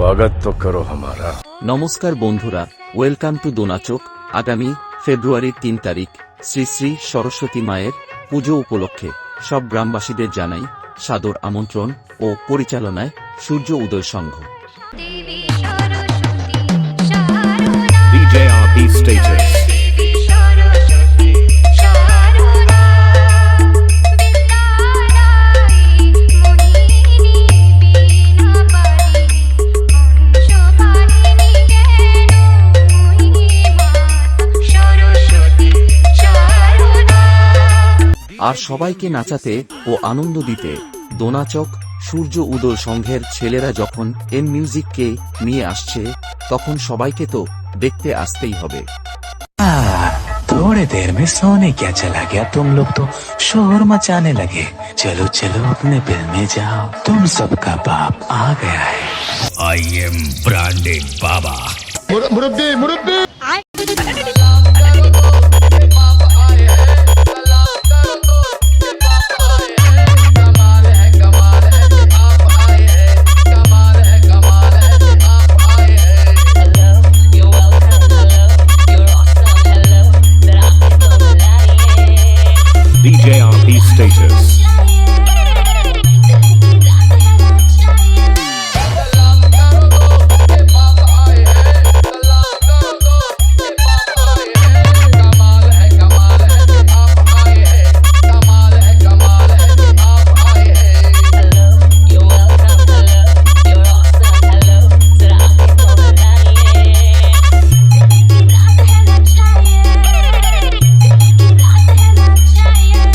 স্বাগত করো হামারা। নমস্কার বন্ধুরা ওয়েলকাম টু দোনাচক। আগামী ফেব্রুয়ারির তিন তারিখ শ্রী শ্রী সরস্বতী মায়ের পুজো উপলক্ষে সব গ্রামবাসীদের জানাই সাদর আমন্ত্রণ ও পরিচালনায় সূর্য উদয় সংঘ। BJRP status. আর সবাইকে নাচাতে ও আনন্দ দিতে দোনাচক সূর্য উদয় সংঘের ছেলেরা যখন এম মিউজিককে নিয়ে আসছে তখন সবাইকে তো দেখতে আসতেই হবে आ, थोड़े देर में सोने क्या चला गया तुम लोग तो शोर मचाने लगे चलो चलो अपने बिल में जाओ तुम सबका बाप आ गया है I am branded Baba. মুরব্বী মুরব্বী DJ RP status.